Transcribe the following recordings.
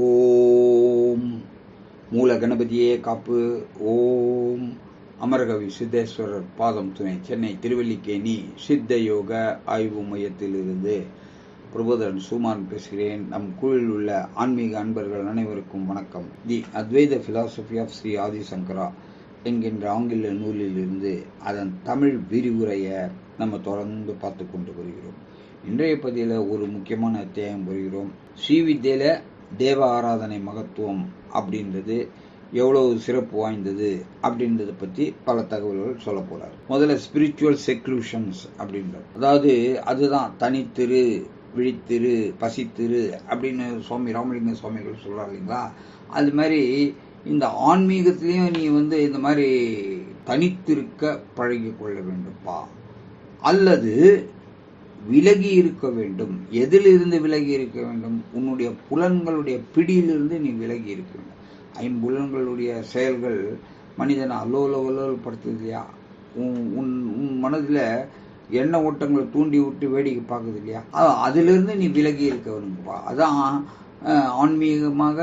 ஓம். மூல கணபதியே காப்பு. ஓம். அமரகவி சித்தேஸ்வரர் பாதம் துணை. சென்னை திருவல்லிக்கேணி சித்த யோக ஆய்வு மையத்திலிருந்து பிரபோதரன் சுமான் பேசுகிறேன். நம் குழுவில் உள்ள ஆன்மீக அன்பர்கள் அனைவருக்கும் வணக்கம். தி அத்வைத பிலாசபி ஆஃப் ஸ்ரீ ஆதிசங்கரா என்கின்ற ஆங்கில நூலிலிருந்து அதன் தமிழ் விரிவுரையை நம்ம தொடர்ந்து பார்த்து கொண்டு வருகிறோம். இன்றைய பதிவில் ஒரு முக்கியமான அத்தியாயம் வருகிறோம். ஸ்ரீவித்யில தேவ ஆராதனை மகத்துவம் அப்படின்றது எவ்வளவு சிறப்பு வாய்ந்தது அப்படின்றத பற்றி பல தகவல்கள் சொல்ல போகிறார் முதல்ல ஸ்பிரிச்சுவல் செக்லூஷன்ஸ் அப்படின்றது. அதாவது அதுதான் தனித்திரு விழித்திரு பசித்திரு அப்படின்னு சுவாமி ராமலிங்க சுவாமிகள் சொல்றாரு இல்லைங்களா? அது மாதிரி இந்த ஆன்மீகத்திலையும் நீ வந்து இந்த மாதிரி தனித்திருக்க பழகி கொள்ள வேண்டும்ப்பா. அல்லது விலகி இருக்க வேண்டும். எதிலிருந்து விலகி இருக்க வேண்டும்? உன்னுடைய புலன்களுடைய பிடியிலிருந்து நீ விலகி இருக்க வேண்டும். ஐம்புலன்களுடைய செயல்கள் மனிதனை அலோல அலோல் படுத்துது இல்லையா உன் உன் உன் மனதில் எண்ண ஓட்டங்களை தூண்டி விட்டு வேடிக்கை பார்க்குது இல்லையா அதிலிருந்து நீ விலகி இருக்க வேணும்ப்பா அதான் ஆன்மீகமாக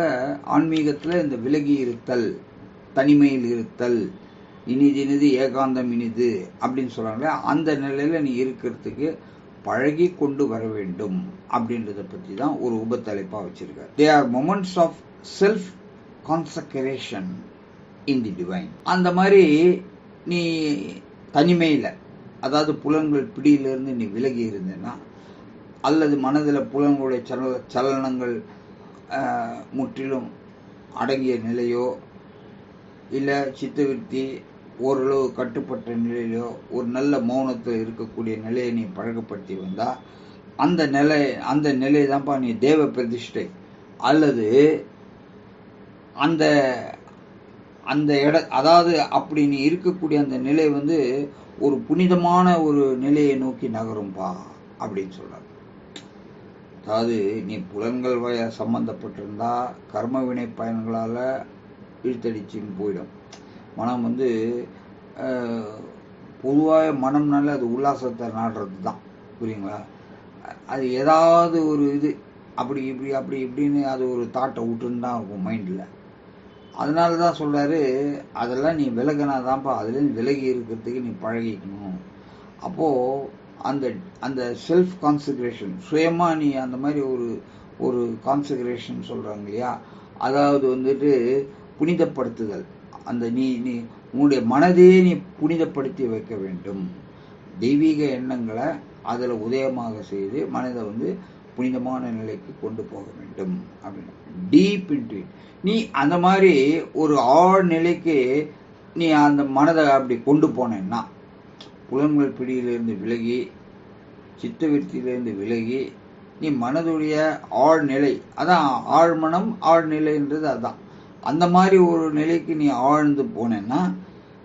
ஆன்மீகத்தில் இந்த விலகி இருத்தல் தனிமையில் இருத்தல் இனிது இனிது ஏகாந்தம் இனிது அப்படின்னு சொல்கிறாங்களே அந்த நிலையில் நீ இருக்கிறதுக்கு பழகி கொண்டு வர வேண்டும் அப்படின்றத பற்றி தான் ஒரு உபத்தலைப்பாக வச்சிருக்காரு. They are moments of self consecration in the divine அந்த மாதிரி நீ தனிமையில் அதாவது புலன்கள் பிடியிலிருந்து நீ விலகி இருந்தேன்னா அல்லது மனதில் புலன்களுடைய சல சலனங்கள் முற்றிலும் அடங்கிய நிலையோ இல்லை சித்தவிருத்தி ஓரளவு கட்டுப்பட்ட நிலையிலோ ஒரு நல்ல மௌனத்தில் இருக்கக்கூடிய நிலையை நீ பழக்கப்படுத்தி வந்தால் அந்த நிலை அந்த நிலை தான்ப்பா நீ தேவ பிரதிஷ்டை. அல்லது அந்த அந்த இட அதாவது அப்படி நீ இருக்கக்கூடிய அந்த நிலை வந்து ஒரு புனிதமான ஒரு நிலையை நோக்கி நகரும்பா அப்படின்னு சொல்கிறார் அதாவது நீ புலன்கள் வய சம்மந்தப்பட்டிருந்தா கர்ம வினை பயன்களால் இழுத்தடிச்சின்னு போயிடும். மனம் வந்து பொதுவாக மனம்னால அது உல்லாசத்தை நாடுறது தான். புரியுங்களா? அது ஏதாவது ஒரு இது அப்படி இப்படி அப்படி இப்படின்னு அது ஒரு தாட்டை விட்டுன்னு தான் இருக்கும் மைண்டில் அதனால தான் சொல்கிறாரு அதெல்லாம் நீ விலகினா தான்ப்பா அதுலேருந்து விலகி இருக்கிறதுக்கு நீ பழகிக்கணும். அப்போது அந்த அந்த செல்ஃப் கான்சன்ட்ரேஷன் சுயமாக நீ அந்த மாதிரி ஒரு ஒரு கான்சன்ட்ரேஷன் சொல்கிறாங்க இல்லையா? அதாவது வந்துட்டு புனிதப்படுத்துதல். அந்த நீ நீ உன்னுடைய மனதையே நீ புனிதப்படுத்தி வைக்க வேண்டும். தெய்வீக எண்ணங்களை அதில் உதயமாக செய்து மனதை வந்து புனிதமான நிலைக்கு கொண்டு போக வேண்டும். அப்படின்னு. டீப் இன்டு நீ அந்த மாதிரி ஒரு ஆழ் நிலைக்கு நீ அந்த மனதை அப்படி கொண்டு போனேன்னா புலன்கள் பிடியிலிருந்து விலகி சித்தவிருத்தியிலிருந்து விலகி நீ மனதுடைய ஆழ்நிலை அதான் ஆழ்மனம் ஆழ்நிலைன்றது அதான். அந்த மாதிரி ஒரு நிலைக்கு நீ ஆழ்ந்து போனேன்னா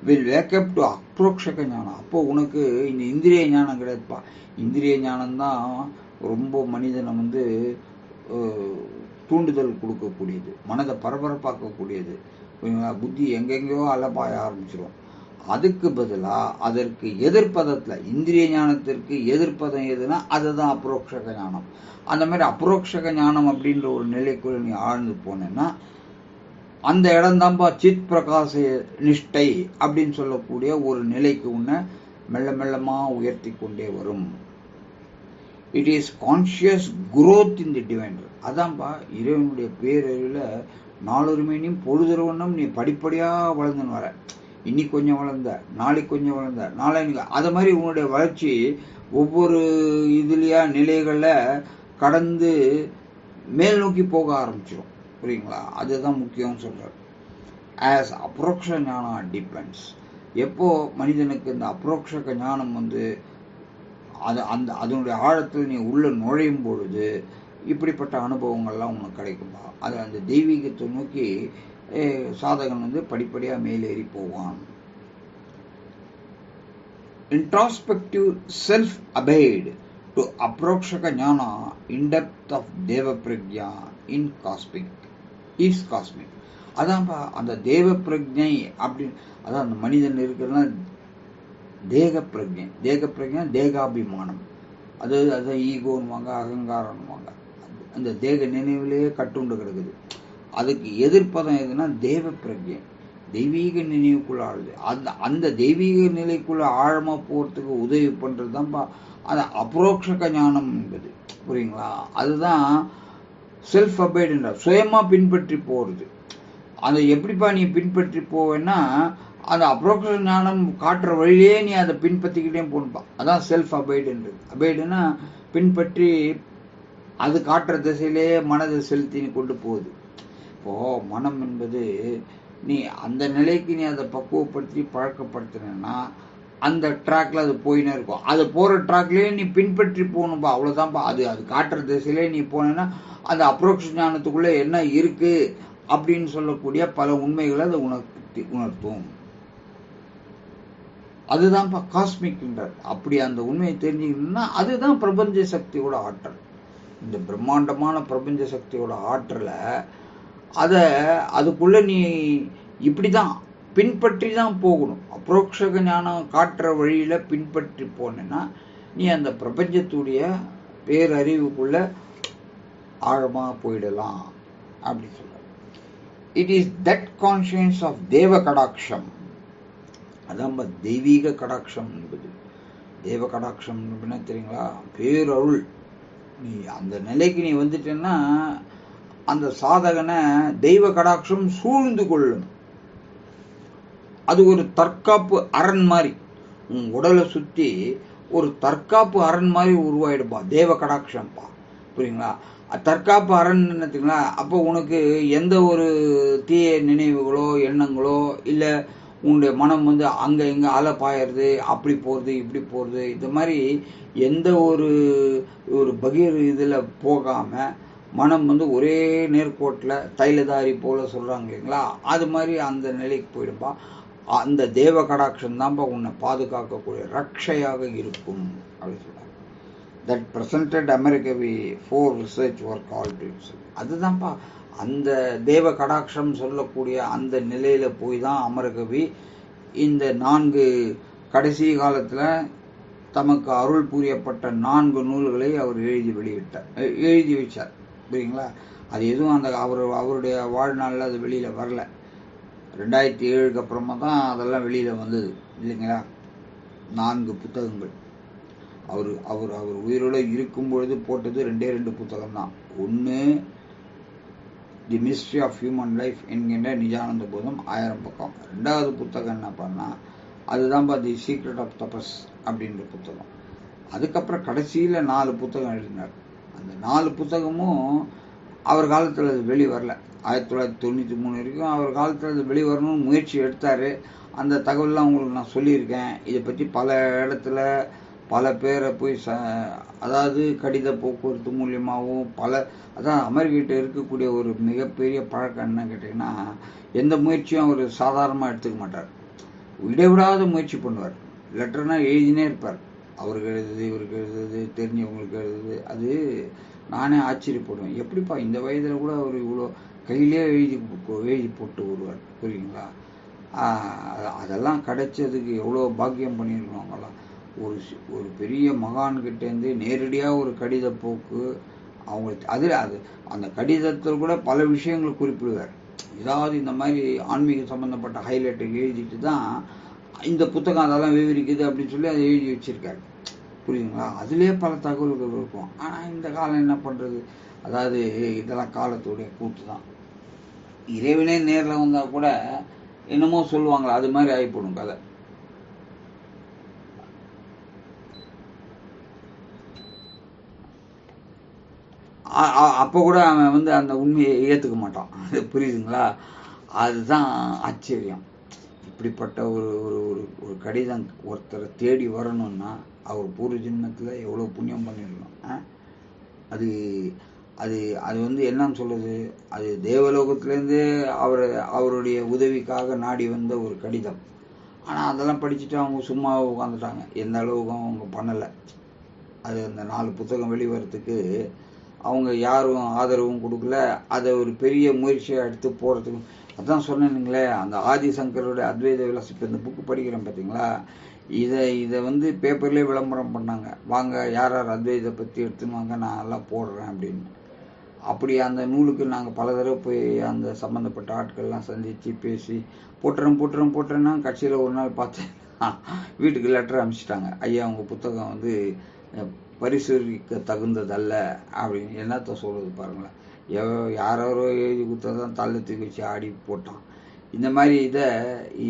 வில் வேக்கப் டு அப்ரோக்ஷக ஞானம் அப்போ உனக்கு இந்த இந்திரிய ஞானம் கிடையாதுப்பா இந்திரிய ஞானம் தான் ரொம்ப மனிதனை வந்து தூண்டுதல் கொடுக்கக்கூடியது. மனதை பரபரப்பாக்கக்கூடியது. புத்தி எங்கெங்கேயோ அலப்பாய ஆரம்பிச்சிடும் அதுக்கு பதிலாக அதற்கு எதிர்ப்பதத்தில் இந்திரிய ஞானத்திற்கு எதிர்ப்பதம் எதுனா அதுதான் அப்ரோக்ஷக ஞானம் அந்த மாதிரி அப்ரோக்ஷக ஞானம் அப்படின்ற ஒரு நிலைக்குள்ள நீ ஆழ்ந்து போனேன்னா அந்த இடம்தான்பா சித் பிரகாச நிஷ்டை அப்படின்னு சொல்லக்கூடிய ஒரு நிலைக்கு உன்னை மெல்ல மெல்லமாக உயர்த்தி கொண்டே வரும் it is conscious growth in the divine அதான்ப்பா இறைவனுடைய பேரறிவில் நாளொருமையும் பொழுதுறவனும் நீ படிப்படியாக வளர்ந்துன்னு வர. இன்னைக்கு கொஞ்சம் வளர்ந்த நாளைக்கு கொஞ்சம் வளர்ந்த நாளைக்கு அதை மாதிரி உன்னுடைய வளர்ச்சி ஒவ்வொரு இதுலையா நிலைகளில் கடந்து மேல் நோக்கி போக ஆரம்பிச்சிடும் புரியுங்களா? அதுதான் முக்கியம்னு சொல்கிறார் ஆஸ் அப்ரோக்ஷ ஞானம் டிபெண்ட்ஸ் எப்போ மனிதனுக்கு இந்த அப்ரோக்ஷக ஞானம் வந்து அது அந்த அதனுடைய ஆழத்தில் நீ உள்ளே நுழையும் பொழுது இப்படிப்பட்ட அனுபவங்கள்லாம் உனக்கு கிடைக்குமா அது அந்த தெய்வீகத்தை நோக்கி சாதகன் வந்து படிப்படியாக மேலேறி போவான். Introspective self abide to aparoksha Gnana in depth of தேவ Pragya in cosmic is cosmic அதான்ப்பா அந்த தேவ பிரஜை அப்படின்னு அதான் அந்த மனிதன் இருக்கிறதுனா தேக பிரஜை. தேக பிரஜை தேகாபிமானம். அது அது ஈகோன்னுவாங்க அகங்காரம்வாங்க அந்த தேக நினைவிலேயே கட்டுண்டு கிடக்குது. அதுக்கு எதிர்ப்பதம் எதுனா தேவ பிரஜை. தெய்வீக நினைவுக்குள்ள ஆளுது. அந்த அந்த தெய்வீக நிலைக்குள்ள ஆழமா போறதுக்கு உதவி பண்றது தான்ப்பா அந்த அப்ரோக்ஷக ஞானம் என்பது. புரியுங்களா? அதுதான் செல்ஃப் அபைடுன்ற சுயமா பின்பற்றி போகிறது அதை எப்படிப்பா நீ பின்பற்றி போவேன்னா அந்த அப்ரோக்ஷ ஞானம் காட்டுற வழியிலே நீ அதை பின்பற்றிக்கிட்டே போகணுப்பா அதான் செல்ஃப் அபைடுன்றது அபைடுனா பின்பற்றி அது காட்டுற திசையிலே மனதை செலுத்தி நீ கொண்டு போகுது. இப்போது மனம் என்பது நீ அந்த நிலைக்கு நீ அதை பக்குவப்படுத்தி பழக்கப்படுத்தினா அந்த ட்ராக்ல அது போயினே இருக்கும். அது போற ட்ராக்லயே நீ பின்பற்றி போகணும்ப்பா அவ்வளவுதான்ப்பா அது அது காட்டுற திசையிலே நீ போனேன்னா அந்த அப்ரோக்ஷ ஞானத்துக்குள்ள என்ன இருக்கு அப்படின்னு சொல்லக்கூடிய பல உண்மைகளை அதை உணர்த்தி உணர்த்தும். அதுதான்ப்பா காஸ்மிக்ன்றார் அப்படி அந்த உண்மையை தெரிஞ்சுக்கணும்னா அதுதான் பிரபஞ்ச சக்தியோட ஆற்றல். இந்த பிரம்மாண்டமான பிரபஞ்ச சக்தியோட ஆற்றலை அதை அதுக்குள்ள நீ இப்படி தான் பின்பற்றி தான் போகணும். அப்ரோக்ஷக ஞானம் காட்டுற வழியில் பின்பற்றி போனேன்னா நீ அந்த பிரபஞ்சத்துடைய பேரறிவுக்குள்ள ஆழமாக போயிடலாம் அப்படி சொல்ற it is that conscience of தேவ கடாட்சம் அதான் தெய்வீக கடாட்சம் என்பது. தேவ கடாட்சம் என்ன தெரியுங்களா? பேரருள். நீ அந்த நிலைக்கு நீ வந்துட்டேன்னா அந்த சாதகனை தெய்வ கடாட்சம் சூழ்ந்து கொள்ளும். அது ஒரு தற்காப்பு அரண் மாதிரி. உன் உடலை சுற்றி ஒரு தற்காப்பு அரண் மாதிரி உருவாயிடுப்பா தேவ கடாட்சம்ப்பா. புரியுங்களா? தற்காப்பு அரண் என்னத்துங்களா அப்போ உனக்கு எந்த ஒரு தீய நினைவுகளோ எண்ணங்களோ இல்லை உன்னுடைய மனம் வந்து அங்கே இங்கே அலை பாயறது அப்படி போகிறது இப்படி போகிறது இந்த மாதிரி எந்த ஒரு ஒரு பகீர் இதில் போகாமல் மனம் வந்து ஒரே நேர்கோட்டில் தைலதாரி போல் சொல்கிறாங்க இல்லைங்களா? அது மாதிரி அந்த நிலைக்கு போயிடுப்பா அந்த தேவ கடாட்சம் தான்ப்பா உன்னை பாதுகாக்கக்கூடிய ரக்ஷையாக இருக்கும் அப்படின்னு சொல்றாங்க. That presented Amarakavi for research work all அதுதான்ப்பா அந்த தேவ கடாட்சம் சொல்லக்கூடிய அந்த நிலையில் போய் தான் அமரகவி இந்த நான்கு கடைசி காலத்தில் தமக்கு அருள் புரியப்பட்ட நான்கு நூல்களை அவர் எழுதி வெளியிட்டார் எழுதி வச்சார். புரியுங்களா அது எதுவும் அந்த அவர் அவருடைய வாழ்நாளில் அது வெளியில் வரல. ரெண்டாயிரத்தி ஏழுக்கு அப்புறமா தான் அதெல்லாம் வெளியில் வந்தது இல்லைங்களா? நான்கு புத்தகங்கள். அவர் அவர் அவர் உயிரோட இருக்கும் பொழுது போட்டது ரெண்டே ரெண்டு புத்தகம் தான். ஒன்று the mystery of human life என்கின்ற நிஜானந்த போதம் ஆயிரம் பக்கம். ரெண்டாவது புத்தகம் என்ன பண்ணால் அதுதான்ப்பா தி சீக்ரெட் ஆஃப் தபஸ் அப்படின்ற புத்தகம். அதுக்கப்புறம் கடைசியில் நாலு புத்தகம் எழுதினார். அந்த நாலு புத்தகமும் அவர் காலத்தில் அது வெளி வரல ஆயிரத்தி தொள்ளாயிரத்தி தொண்ணூற்றி மூணு வரைக்கும் அவர் காலத்தில் அது வெளிவரணும்னு முயற்சி எடுத்தார். அந்த தகவல்லாம் உங்களுக்கு நான் சொல்லியிருக்கேன். இதை பற்றி பல இடத்துல பல பேரை போய் ச அதாவது கடித போக்குவரத்து மூலியமாகவும் பல அதான் அமெரிக்கிட்ட இருக்கக்கூடிய ஒரு மிகப்பெரிய பழக்கம் என்ன கேட்டிங்கன்னா எந்த முயற்சியும் அவர் சாதாரணமாக எடுத்துக்க மாட்டார். இடைவிடாத முயற்சி பண்ணுவார். லெட்டர்னா எழுதினே இருப்பார். அவருக்கு எழுதுது இவருக்கு எழுதுது தெரிஞ்சவங்களுக்கு எழுதுது. அது நானே ஆச்சரியப்படுவேன். எப்படிப்பா இந்த வயதில் கூட அவர் இவ்வளோ கையிலே எழுதி போ- எழுதி போட்டு வருவார். புரியுங்களா அதெல்லாம் கிடைச்சதுக்கு எவ்வளோ பாக்கியம் பண்ணியிருக்கணும் ஒரு ஒரு பெரிய மகான்கிட்டேருந்து நேரடியாக ஒரு கடித போக்கு அவங்க அதில் அது அந்த கடிதத்தில் கூட பல விஷயங்களை குறிப்பிடுவார். ஏதாவது இந்த மாதிரி ஆன்மீக சம்மந்தப்பட்ட ஹைலைட்டை எழுதிட்டு தான் இந்த புத்தகம் அதெல்லாம் விவரிக்குது அப்படின்னு சொல்லி அதை எழுதி வச்சிருக்காரு. புரியுதுங்களா? அதுலேயே பல தகவல்கள் இருக்கும். ஆனால் இந்த காலம் என்ன பண்ணுறது அதாவது இதெல்லாம் காலத்துடைய கூத்து தான். இறைவனே நேரில் வந்தால் கூட என்னமோ சொல்லுவாங்களா அது மாதிரி ஆகிப்படும் கதை. அப்போ கூட அவன் வந்து அந்த உண்மையை ஏற்றுக்க மாட்டான். அது புரியுதுங்களா? அதுதான் ஆச்சரியம். இப்படிப்பட்ட ஒரு ஒரு ஒரு ஒரு கடிதம் ஒருத்தரை தேடி வரணும்னா அவர் பூர்வ ஜென்மத்தில் எவ்வளோ புண்ணியம் பண்ணிடணும் அது அது அது வந்து என்னன்னு சொல்லுது அது தேவலோகத்திலேருந்து அவர் அவருடைய உதவிக்காக நாடி வந்த ஒரு கடிதம். ஆனால் அதெல்லாம் படிச்சுட்டு அவங்க சும்மா உட்காந்துட்டாங்க எந்த அளவுக்கு அவங்க பண்ணலை. அது அந்த நாலு புத்தகம் வெளிவரத்துக்கு அவங்க யாரும் ஆதரவும் கொடுக்கல. அதை ஒரு பெரிய முயற்சியாக எடுத்து போகிறதுக்கு அதான் சொன்னேனுங்களே அந்த ஆதிசங்கரோட அத்வைத விலாசம் இப்போ இந்த புக்கு படிக்கிறேன் பார்த்தீங்களா இதை இதை வந்து பேப்பர்லேயே விளம்பரம் பண்ணாங்க. வாங்க யார் யார் அத்வைதை பற்றி எடுத்துன்னு வாங்க நான் எல்லாம் போடுறேன் அப்படின்னு. அப்படி அந்த நூலுக்கு நாங்கள் பல தடவை போய் அந்த சம்மந்தப்பட்ட ஆட்கள்லாம் சந்தித்து பேசி போட்டுறோம் போட்டுறோம் போட்டுறேன்னா கட்சியில் ஒரு நாள் பார்த்தேன் வீட்டுக்கு லெட்டர் அனுப்பிச்சிட்டாங்க. ஐயா உங்கள் புத்தகம் வந்து அஹ், பரிசீலிக்க தகுந்ததல்ல அப்படின்னு என்னத்த சொல்கிறது பாருங்களேன். எவ் யாரோ எழுதி கொடுத்ததான் தள்ளு தூக்கி வச்சு ஆடி போட்டான். இந்த மாதிரி இதை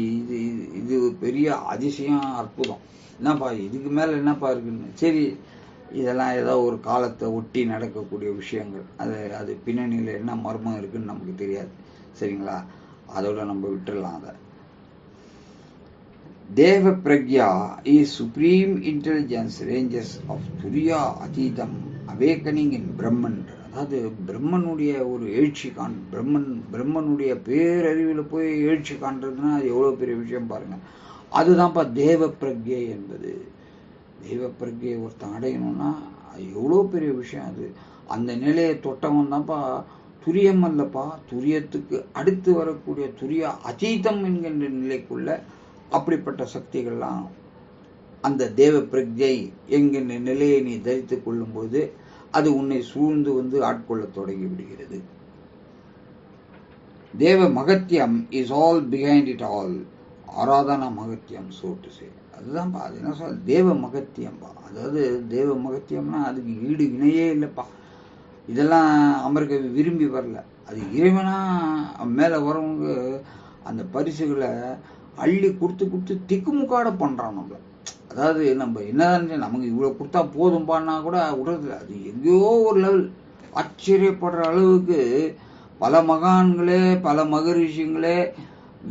இது இது- இது பெரிய அதிசயம் அற்புதம். என்னப்பா இதுக்கு மேலே என்னப்பா இருக்குன்னு? சரி இதெல்லாம் ஏதோ ஒரு காலத்தை ஒட்டி நடக்கக்கூடிய விஷயங்கள். அது அது பின்னணியில் என்ன மர்மம் இருக்குன்னு நமக்கு தெரியாது. சரிங்களா? அதோட நம்ம விட்டுடலாம் அதை. Deva prajna is supreme intelligence ranges of turiya atitam awakening in Brahman அதாவது பிரம்மனுடைய ஒரு எழுச்சி காண் பிரம்மன் பிரம்மனுடைய பேரறிவில் போய் எழுச்சி காண்றதுன்னா அது எவ்வளோ பெரிய விஷயம் பாருங்கள் அதுதான்ப்பா தேவ பிரக்யை என்பது. தெய்வ பிரஜையை ஒருத்தன் அடையணும்னா எவ்வளோ பெரிய விஷயம் அது. அந்த நிலையை தொட்டவன் தான்ப்பா துரியம் அல்லப்பா துரியத்துக்கு அடுத்து வரக்கூடிய துரிய அதீதம் என்கின்ற நிலைக்குள்ள அப்படிப்பட்ட சக்திகள்லாம் அந்த தேவ பிரஜை என்கின்ற நிலையை நீ தரித்து கொள்ளும்போது அது உன்னை சூழ்ந்து வந்து ஆட்கொள்ளத் தொடங்கி விடுகிறது. தேவ மகத்தியம் is all behind it all Aradhana மகத்தியம் சோட்டு செய்யும் அதுதான்ப்பா அது என்ன சொல் தேவ மகத்தியம்பா. அதாவது தேவ மகத்தியம்னா அதுக்கு ஈடு இணையே இல்லைப்பா. இதெல்லாம் அமெரிக்க விரும்பி வரல. அது இறைவனா மேலே வரவங்க அந்த பரிசுகளை அள்ளி கொடுத்து கொடுத்து திக்குமுக்காட பண்ணுறான் நம்மள. அதாவது நம்ம என்னதான் நமக்கு இவ்வளோ கொடுத்தா போதும்பான்னா கூட விடுறதில்ல. அது எங்கேயோ ஒரு லெவல் ஆச்சரியப்படுற அளவுக்கு பல மகான்களே பல மகரிஷிங்களே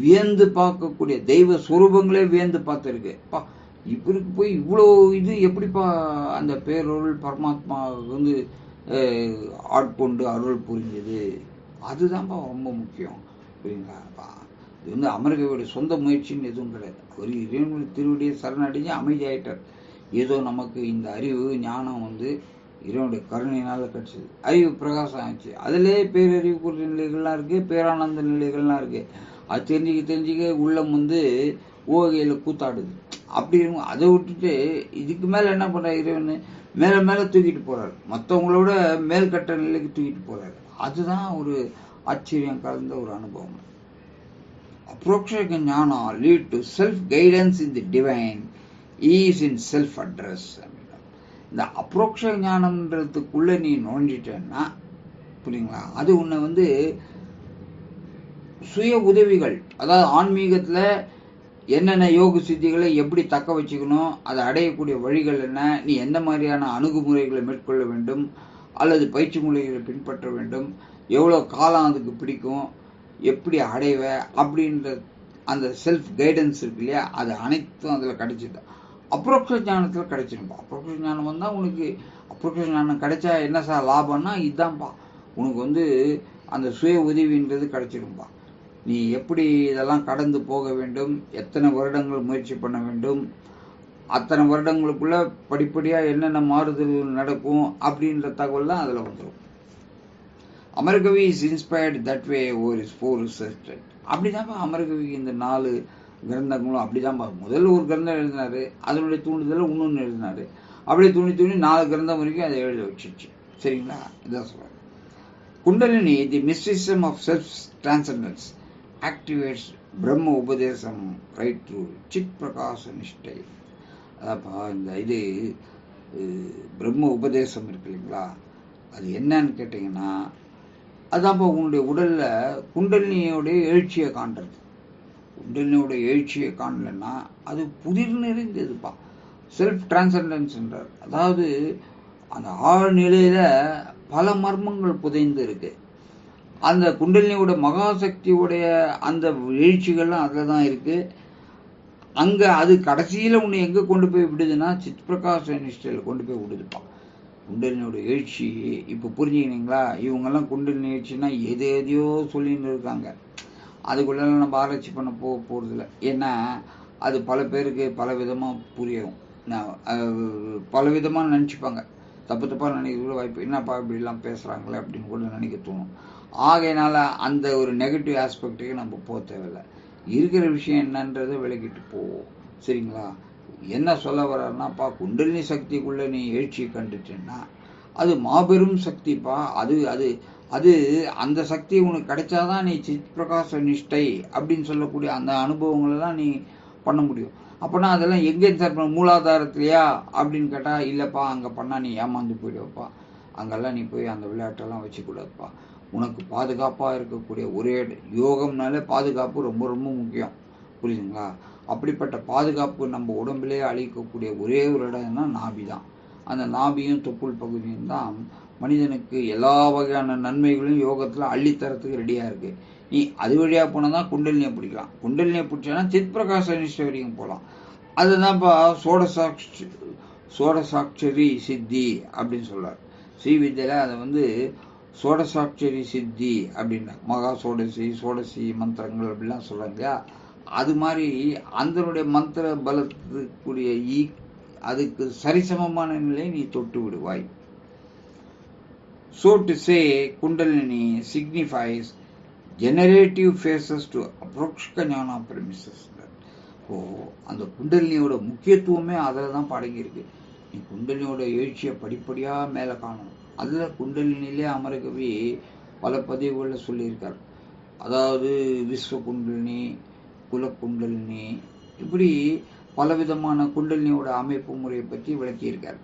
வியந்து பார்க்கக்கூடிய தெய்வ சுரூபங்களே வியந்து பார்த்துருக்கு. பா இவருக்கு போய் இவ்வளோ இது எப்படிப்பா அந்த பேரொருள் பரமாத்மா வந்து ஆட்கொண்டு அருள் புரிஞ்சது? அதுதான்ப்பா ரொம்ப முக்கியம் புரியுங்களாப்பா இது வந்து அமெரிக்காவுடைய சொந்த முயற்சின்னு எதுவும் கிடையாது. ஒரு இறைவனுடைய திருவடியை சரணடைஞ்சு அமைதியாயிட்டார். ஏதோ நமக்கு இந்த அறிவு ஞானம் வந்து இறைவனுடைய கருணையினால் கிடச்சிது. அறிவு பிரகாசம் ஆச்சு அதிலே பேரறிவு குறித்த நிலைகள்லாம் இருக்குது பேரானந்த நிலைகள்லாம் இருக்குது அது தெரிஞ்சுக்க தெரிஞ்சுக்க உள்ளம் வந்து ஓகையில் கூத்தாடுது. அப்படி இருக்கும். அதை விட்டுட்டு இதுக்கு மேலே என்ன பண்ணுற இறைவன்? மேலே மேலே தூக்கிட்டு போகிறாரு மற்றவங்களோட மேல்கட்ட நிலைக்கு தூக்கிட்டு போகிறாரு அதுதான் ஒரு ஆச்சரியம் கலந்த ஒரு அனுபவம். அப்ரோக்ஷக ஞானம் lead to self guidance in the divine is in self address இந்த அப்ரோக்ஷ ஞானம்ன்றதுக்குள்ளே நீ நுழைஞ்சிட்டேன்னா புரியுங்களா? அது உன்னை வந்து சுய உதவிகள் அதாவது ஆன்மீகத்தில் என்னென்ன யோக சித்திகளை எப்படி தக்க வச்சுக்கணும் அதை அடையக்கூடிய வழிகள் என்ன நீ எந்த மாதிரியான அணுகுமுறைகளை மேற்கொள்ள வேண்டும் அல்லது பயிற்சி முறைகளை பின்பற்ற வேண்டும் எவ்வளோ காலம் அதுக்கு பிடிக்கும் எப்படி அடைவ அப்படின்ற அந்த செல்ஃப் கைடன்ஸ் இருக்கு இல்லையா அது அனைத்தும் அதில் கிடைச்சிது அப்ரோக்ஷ ஞானத்தில் கிடைச்சிருப்பா அப்ரோக்ஷ ஞானம் வந்தால் உனக்கு அப்ரோக்ஷ ஞானம் கிடைச்சா என்ன சார் லாபம்னா இதுதான்ப்பா உனக்கு வந்து அந்த சுய உதவின்றது கிடைச்சிரும்பா. நீ எப்படி இதெல்லாம் கடந்து போக வேண்டும்? எத்தனை வருடங்கள் முயற்சி பண்ண வேண்டும்? அத்தனை வருடங்களுக்குள்ள படிப்படியாக என்னென்ன மாறுதல்கள் நடக்கும் அப்படின்ற தகவல்லாம் அதில் வந்துடும் Amarakavi is inspired that way or is for research அப்படிதான்ப்பா அமரகவிக்கு இந்த நாலு கிரந்தங்களும் அப்படிதான்ப்பா. முதல்ல ஒரு கிரந்தம் எழுதினார் அதனுடைய தூண்டுதலில் இன்னொன்று எழுதினாரு. அப்படியே துணி துணி நாலு கிரந்தம் வரைக்கும் அதை எழுத வச்சிருச்சு. சரிங்களா? இதான் சொல்கிறேன் Kundalini the mysticism of self transcendence activates பிரம்ம உபதேசம் ரைட் த்ரூ சித் பிரகாச நிஷ்டை அதாப்பா இந்த இது பிரம்ம உபதேசம் இருக்கு இல்லைங்களா? அது என்னன்னு கேட்டிங்கன்னா அதான்ப்பா உங்களுடைய உடலில் குண்டலினியோடைய எழுச்சியை காண்றது. குண்டலினியோட எழுச்சியை காணலன்னா அது புதிர் நிறைந்ததுப்பா. செல்ஃப் டிரான்சண்டன்ஸ்ன்றார் அதாவது அந்த ஆழ்நிலையில் பல மர்மங்கள் புதைந்து இருக்குது அந்த குண்டலினியோட மகாசக்தியுடைய அந்த எழுச்சிகள்லாம் அதில் தான் இருக்குது அங்கே அது கடைசியில் உன்னை எங்கே கொண்டு போய் விடுதுன்னா சித் பிரகாஷ நிஷ்டையில் கொண்டு போய் விடுதுப்பா குண்டலினியோட எழுச்சி இப்போ புரிஞ்சுக்கினீங்களா? இவங்கெல்லாம் குண்டலினி எழுச்சின்னா எது எதையோ சொல்லின்னு இருக்காங்க. அதுக்குள்ளெல்லாம் நம்ம ஆராய்ச்சி பண்ண போக போகிறதில்ல ஏன்னா அது பல பேருக்கு பல விதமாக புரியும். நான், பல விதமாக நினச்சிப்பாங்க. தப்பு தப்பாக நினைக்க கூட வாய்ப்பு என்னப்பா இப்படிலாம் பேசுகிறாங்களே அப்படின்னு கூட நினைக்க தோணும். ஆகையினால அந்த ஒரு நெகட்டிவ் ஆஸ்பெக்ட்டுக்கு நம்ம போக தேவையில்லை. இருக்கிற விஷயம் என்னன்றதை விளக்கிட்டு போவோம் சரிங்களா? என்ன சொல்ல வர்றாருனாப்பா குண்டலினி சக்திக்குள்ளே நீ எழுச்சி கண்டுட்டேன்னா அது மாபெரும் சக்திப்பா? அது அது அது அந்த சக்தி உனக்கு கிடைச்சாதான் நீ சித் பிரகாச நிஷ்டை அப்படின்னு சொல்லக்கூடிய அந்த அனுபவங்களெல்லாம் நீ பண்ண முடியும். அப்போனா அதெல்லாம் எங்கே சார் பண்ண மூலாதாரத்திலையா? அப்படின்னு கேட்டால் இல்லைப்பா அங்கே பண்ணால் நீ ஏமாந்து போயிடுவப்பா. அங்கெல்லாம் நீ போய் அந்த விளையாட்டெல்லாம் வச்சுக்கூடாதுப்பா. உனக்கு பாதுகாப்பாக இருக்கக்கூடிய ஒரே இடம். யோகம்னாலே பாதுகாப்பு ரொம்ப ரொம்ப முக்கியம். புரியுதுங்களா? அப்படிப்பட்ட பாதுகாப்பு நம்ம உடம்பிலே அளிக்கக்கூடிய ஒரே ஒரு இடம்னா நாபி தான். அந்த நாபியும் தொப்புள் பகுதியும் தான் மனிதனுக்கு எல்லா வகையான நன்மைகளையும் யோகத்தில் அள்ளித்தரத்துக்கு ரெடியாக இருக்குது நீ அது வழியாக போனால் தான் குண்டலினியை பிடிக்கலாம். குண்டலினியை பிடிச்சோன்னா சித் பிரகாச நிஷ்டை வரைக்கும் போகலாம் அதுதான்ப்பா சோடசாட்சி சோடசாட்சரி சித்தி அப்படின்னு சொல்றார். ஸ்ரீவித்யில அதை வந்து சோடசாட்சரி சித்தி அப்படின்னா மகா சோடசி சோடசி மந்திரங்கள் அப்படிலாம் சொல்றாங்க. அது மாதிரி அதனுடைய மந்திர பலத்துக்குரிய ஈ அதுக்கு சரிசமமான நிலையை நீ தொட்டு விடுவாய். So to say, Kundalini signifies generative phases to approxika jnana premises ஓ அந்த குண்டலினியோட முக்கியத்துவமே அதில் தான் படங்கியிருக்கு. நீ குண்டலினியோட எழுச்சியை படிப்படியாக மேலே காணணும். அதில் குண்டலினிலே அமரகவி பல பதிவுகளில் சொல்லியிருக்கார். அதாவது விஸ்வ குண்டலினி குலக்குண்டலினி இப்படி பலவிதமான குண்டலினியோட அமைப்பு முறையை பற்றி விளக்கியிருக்கார்.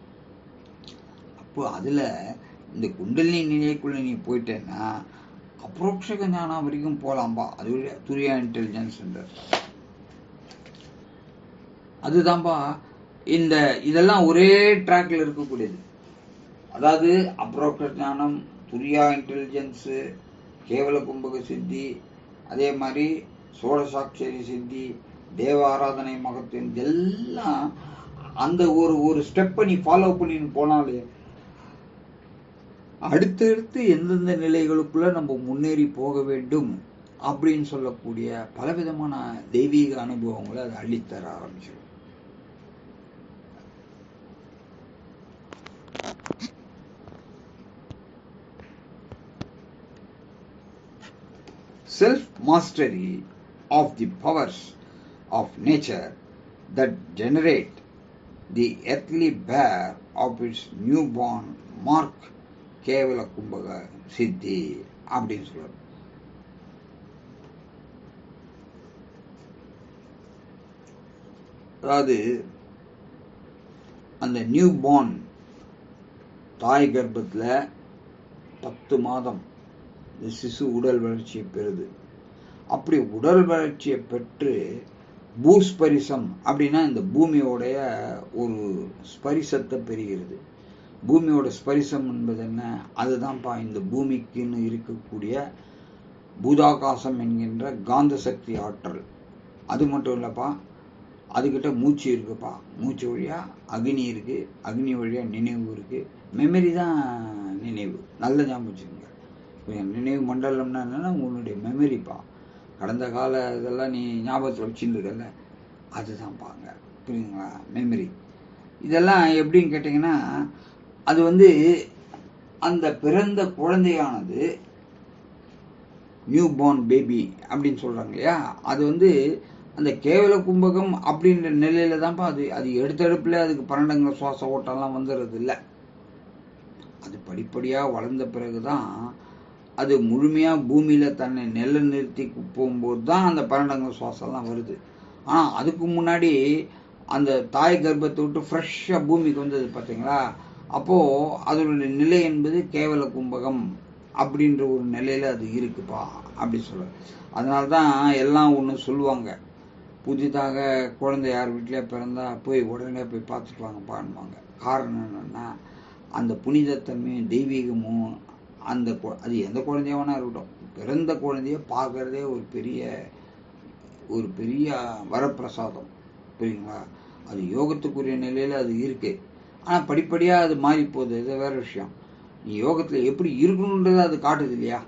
அப்போ அதில் இந்த குண்டலினி நிலைக்குள்ள நீ போயிட்டேன்னா அப்ரோக்ஷக ஞானம் வரைக்கும் போகலாம்பா அது துரியா இன்டெலிஜென்ஸ் அதுதான்பா இந்த இதெல்லாம் ஒரே ட்ராக்ல இருக்கக்கூடியது. அதாவது அப்ரோக்ஷ ஞானம் துரியா இன்டெலிஜென்ஸு கேவல கும்பக சித்தி அதே மாதிரி சோழசாட்சேரி சித்தி தேவ ஆராதனை மகத்தின் இதெல்லாம் அந்த ஒரு ஒரு ஸ்டெப்பை நீ ஃபாலோ பண்ணின்னு போனாலே அடுத்தடுத்து எந்தெந்த நிலைகளுக்குள்ள நம்ம முன்னேறி போக வேண்டும் அப்படின்னு சொல்லக்கூடிய பலவிதமான தெய்வீக அனுபவங்களை அது அள்ளித்தர ஆரம்பிச்சிடும். Self mastery of the powers of nature that generate the earthly bear of its newborn mark கேவல கும்பக சித்தி அப்படின்னு சொல்றாரு அதாவது அந்த நியூ பார்ன் தாய் கர்ப்பத்தில் பத்து மாதம் இந்த சிசு உடல் வளர்ச்சியை பெறுது. அப்படி உடல் வளர்ச்சியை பெற்று பூஸ்பரிசம் அப்படின்னா இந்த பூமியோடைய ஒரு ஸ்பரிசத்தை பெறுகிறது. பூமியோட ஸ்பரிசம் என்பது என்ன? அதுதான்ப்பா இந்த பூமிக்குன்னு இருக்கக்கூடிய பூதாகாசம் என்கின்ற காந்த சக்தி ஆற்றல். அது மட்டும் இல்லைப்பா அதுக்கிட்ட மூச்சு இருக்குப்பா. மூச்சு வழியாக அக்னி இருக்குது அக்னி வழியாக நினைவு இருக்குது மெமரி தான் நினைவு. நல்ல ஞாபகம் நினைவு மண்டலம்னா என்னென்னா உன்னுடைய மெமரிப்பா கடந்த கால இதெல்லாம் நீ ஞாபகத்தில் வச்சுட்டு அதுதான் அதுதான்ப்பாங்க புரியுதுங்களா? மெமரி இதெல்லாம் எப்படின்னு கேட்டிங்கன்னா அது வந்து அந்த பிறந்த குழந்தையானது நியூ பார்ன் பேபி அப்படின்னு சொல்கிறாங்க இல்லையா? அது வந்து அந்த கேவல கும்பகம் அப்படின்ற நிலையில தான்ப்பா அது அது எடுத்தெடுப்பில் அதுக்கு பன்னெண்டுங்கிற சுவாச ஓட்டம்லாம் வந்துடுறது இல்லை அது படிப்படியாக வளர்ந்த பிறகு தான் அது முழுமையாக பூமியில் தன்னை நிலை நிறுத்தி போகும்போது தான் அந்த பன்னெண்டுங்கிற சுவாசம்லாம் வருது. ஆனால் அதுக்கு முன்னாடி அந்த தாய் கர்ப்பத்தை விட்டு ஃப்ரெஷ்ஷாக பூமிக்கு வந்தது பார்த்தீங்களா அப்போது அதனுடைய நிலை என்பது கேவல கும்பகம் அப்படின்ற ஒரு நிலையில் அது இருக்குப்பா அப்படி சொல்ல அதனால தான் எல்லாம் ஒன்று சொல்லுவாங்க. புதிதாக குழந்தை யார் வீட்டிலே பிறந்தா போய் உடனே போய் பார்த்துட்டு வாங்கப்பான்னுவாங்க. காரணம் என்னென்னா அந்த புனிதத்தன்மையும் தெய்வீகமும் அந்த கு- அது எந்த குழந்தையா வேணா இருக்கட்டும். பிறந்த குழந்தைய பார்க்கறதே ஒரு பெரிய ஒரு பெரிய வரப்பிரசாதம். புரியுங்களா அது யோகத்துக்குரிய நிலையில் அது இருக்கு. ஆனால் படிப்படியாக அது மாறி போகுது. இது வேற விஷயம். நீ யோகத்தில் எப்படி இருக்கணுன்றதை அது காட்டுது இல்லையா?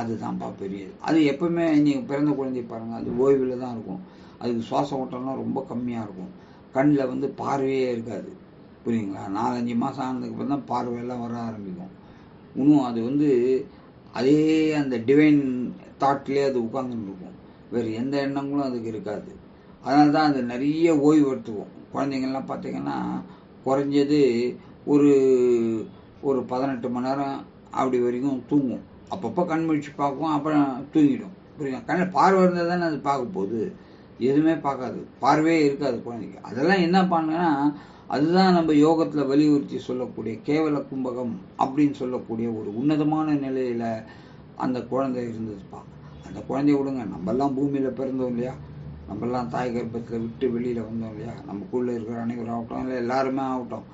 அதுதான்ப்பா பெரியது. அது எப்பவுமே நீங்கள் பிறந்த குழந்தைய பாருங்கள் அது ஓய்வில் தான் இருக்கும். அதுக்கு சுவாச ஓட்டம்லாம் ரொம்ப கம்மியாக இருக்கும். கண்ணில் வந்து பார்வையே இருக்காது. புரியுங்களா நாலஞ்சு மாதம் ஆனதுக்கு தான் பார்வையெல்லாம் வர ஆரம்பிக்கும். இன்னும் அது வந்து அதே அந்த டிவைன் தாட்லேயே அது உட்காந்துட்டு இருக்கும் வேறு எந்த எண்ணங்களும் அதுக்கு இருக்காது. அதனால தான் அது நிறைய ஓய்வு எடுத்துக்கும் குழந்தைங்கள்லாம் பார்த்தீங்கன்னா குறைஞ்சது ஒரு ஒரு பதினெட்டு மணி நேரம் அப்படி வரைக்கும் தூங்கும். அப்பப்போ கண் முழிச்சு பார்க்கும் அப்புறம் தூங்கிடும். புரியுதா? கண்ணில் பார்வை இருந்தால் தானே அது பார்க்க போகுது. எதுவுமே பார்க்காது. பார்வையே இருக்காது குழந்தைக்கு. அதெல்லாம் என்ன பண்ணுங்கன்னா அதுதான் நம்ம யோகத்தில் வலியுறுத்தி சொல்லக்கூடிய கேவல கும்பகம் அப்படின்னு சொல்லக்கூடிய ஒரு உன்னதமான நிலையில் அந்த குழந்தை இருந்ததுப்பா அந்த குழந்தைய விடுங்க நம்மெல்லாம் பூமியில் பிறந்தோம் இல்லையா? நம்மெல்லாம் தாய் கர்ப்பத்தில் விட்டு வெளியில் வந்தோம் இல்லையா? நமக்குள்ளே இருக்கிற அனைவரும் ஆகட்டும் இல்லை எல்லாருமே ஆகட்டும்.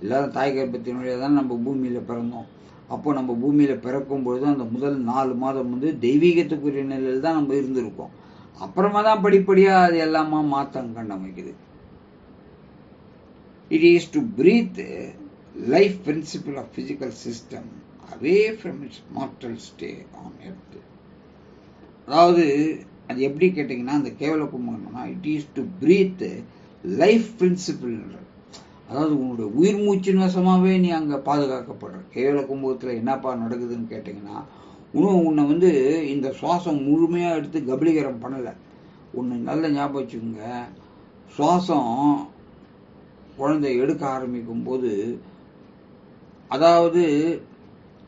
எல்லாரும் தாய் கர்ப்பத்தின் வழியாக தான் நம்ம பூமியில் பிறந்தோம். அப்போ நம்ம பூமியில் பிறக்கும் பொழுது அந்த முதல் நாலு மாதம் வந்து தெய்வீகத்துக்குரிய நிலையில் தான் நம்ம இருந்திருக்கோம். அப்புறமா தான் படிப்படியாக அது எல்லாமா மாற்றம் கண்டமைக்குது it is to breathe life principal of physical system away from its mortal stay on earth அதாவது அது எப்படி கேட்டிங்கன்னா அந்த கேவல கும்பகோணம்னா it is to breathe life principle அதாவது உன்னுடைய உயிர் மூச்சு வசமாகவே நீ அங்கே பாதுகாக்கப்படுற. கேவல கும்பகத்தில் என்னப்பா நடக்குதுன்னு கேட்டிங்கன்னா இன்னும் உன்னை வந்து இந்த சுவாசம் முழுமையாக எடுத்து கபலீகரம் பண்ணலை. ஒன்று நல்ல ஞாபகம் வச்சுக்கோங்க. சுவாசம் குழந்தை எடுக்க ஆரம்பிக்கும் போது அதாவது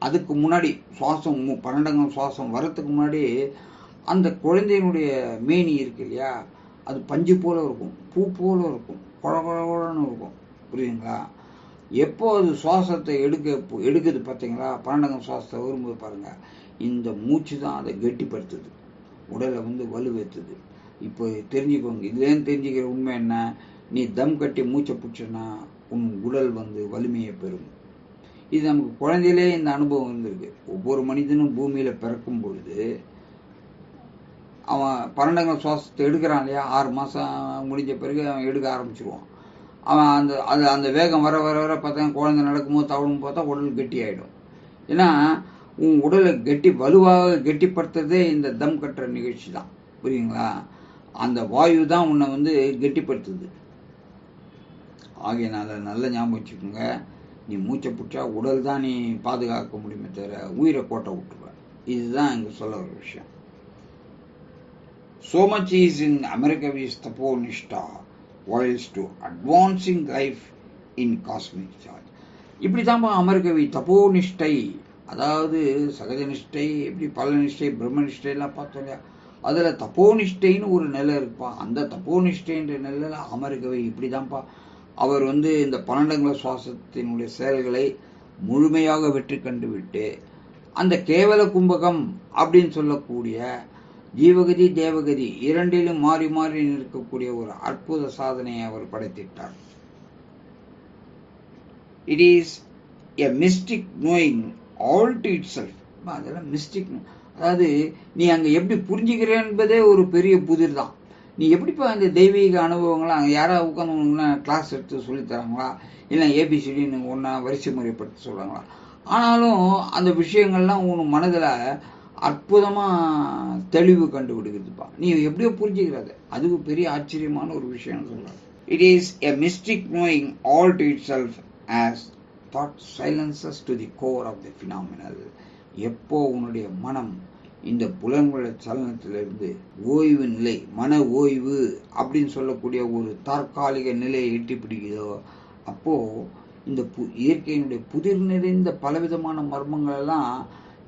அதுக்கு முன்னாடி சுவாசம் பன்னெண்டாம் சுவாசம் வரத்துக்கு முன்னாடி அந்த குழந்தையினுடைய மேனி இருக்கு இல்லையா அது பஞ்சு போல இருக்கும் பூ போல இருக்கும் குழ குழ குழன்னு இருக்கும். புரியுதுங்களா? எப்போ அது சுவாசத்தை எடுக்க எடுக்குது பார்த்தீங்களா? பன்னெண்டாம் சுவாசத்தை வரும்போது பாருங்க இந்த மூச்சு தான் அதை கெட்டிப்படுத்துது. உடலை வந்து வலுவேற்றுது இப்போ தெரிஞ்சுக்கோங்க இதுலேருந்து தெரிஞ்சுக்கிற உண்மை என்ன? நீ தம் கட்டி மூச்சை பிடிச்சனா உன் உடல் வந்து வலிமையை பெறும். இது நமக்கு குழந்தையிலே இந்த அனுபவம் இருந்திருக்கு ஒவ்வொரு மனிதனும் பூமியில் பிறக்கும் பொழுது அவன் பன்னெண்டாம் சுவாசத்தை எடுக்கிறான் இல்லையா? ஆறு மாதம் முடிஞ்ச பிறகு அவன் எடுக்க ஆரம்பிச்சிருவான். அவன் அந்த அது அந்த வேகம் வர வர வர பார்த்தா குழந்தை நடக்கும்போது தவழும் பார்த்தா உடல் கெட்டி ஆகிடும் ஏன்னா உன் உடலை கெட்டி வலுவாக கெட்டிப்படுத்துறதே இந்த தம் கட்டுற நிகழ்ச்சி தான். புரியுங்களா அந்த வாயு தான் உன்னை வந்து கெட்டிப்படுத்துது. ஆகையினால நல்ல ஞாபகம் வச்சுக்கோங்க. நீ மூச்சை பிடிச்சா உடல் தான் நீ பாதுகாக்க முடியுமே தவிர உயிரை கோட்டை விட்டுருவ இதுதான் இங்கே சொல்ல ஒரு விஷயம். So much is in America is taponishta, whilst to advancing life in cosmic charge. இப்படி தான் அமெரிக்கவி தபோனிஷ்டை அதாவது சகஜனிஷ்டை எப்படி பலனிஷ்டை பிரம்மனிஷ்டைலாம் பார்த்தோம் இல்லையா? அதில் தப்போனிஷ்டைன்னு ஒரு நிலை இருப்பா அந்த தப்போனிஷ்டைன்ற நிலையில் அமெரிக்கவை இப்படி தான்ப்பா அவர் வந்து இந்த பன்னெண்டங்கள சுவாசத்தினுடைய செயல்களை முழுமையாக வெற்றி கண்டுவிட்டு அந்த கேவல கும்பகம் அப்படின்னு சொல்லக்கூடிய ஜீவகதி தேவகதி இரண்டிலும் மாறி மாறி நிற்கக்கூடிய ஒரு அற்புத சாதனையை அவர் படைத்திட்டார். It is a mystic knowing all to it self அதெல்லாம் மிஸ்டிக் அதாவது நீ அங்கே எப்படி புரிஞ்சுக்கிறேன் என்பதே ஒரு பெரிய புதிர் தான் நீ எப்படிப்பா இந்த தெய்வீக அனுபவங்களாம் அங்கே யாராவது உட்காந்து உனக்குன்னா கிளாஸ் எடுத்து சொல்லித் தராங்களா? இல்லை ஏபிசிடின்னு ஒன்றா வரிசை முறைப்படுத்தி சொல்கிறாங்களா ஆனாலும் அந்த விஷயங்கள்லாம் உன் மனதில் அற்புதமாக தெளிவு கண்டுபிடிக்கிறதுப்பா. நீ எப்படியோ புரிஞ்சுக்கிறது அதுக்கு பெரிய ஆச்சரியமான ஒரு விஷயம்னு சொல்கிறாங்க it is a mystic knowing all to it self as thought silences to the core of the phenomenal எப்போ உன்னுடைய மனம் இந்த புலன்கள சலனத்திலிருந்து ஓய்வு நிலை மன ஓய்வு அப்படின்னு சொல்லக்கூடிய ஒரு தற்காலிக நிலையை எட்டி பிடிக்குதோ அப்போ இந்த பு இயற்கையினுடைய புதிர் நிறைந்த பலவிதமான மர்மங்கள் எல்லாம்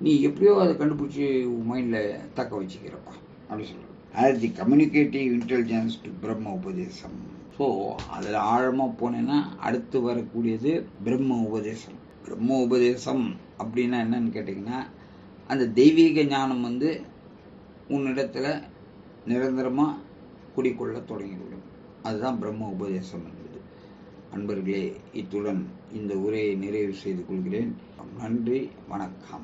நீ எப்படியோ அதை கண்டுபிடிச்சி மைண்டில் தக்க வச்சுக்கிறப்பா அப்படி சொல்கிறேன் as the communicative intelligence to பிரம்ம உபதேசம் ஸோ அதில் ஆழமாக போனேன்னா அடுத்து வரக்கூடியது பிரம்ம உபதேசம் பிரம்ம உபதேசம் அப்படின்னா என்னன்னு கேட்டிங்கன்னா அந்த தெய்வீக ஞானம் வந்து உன்னிடத்தில் நிரந்தரமாக குடிக்கொள்ள தொடங்கிவிடும். அதுதான் பிரம்ம உபதேசம் என்பது. அன்பர்களே இத்துடன் இந்த உரையை நிறைவு செய்து கொள்கிறேன். நன்றி வணக்கம்.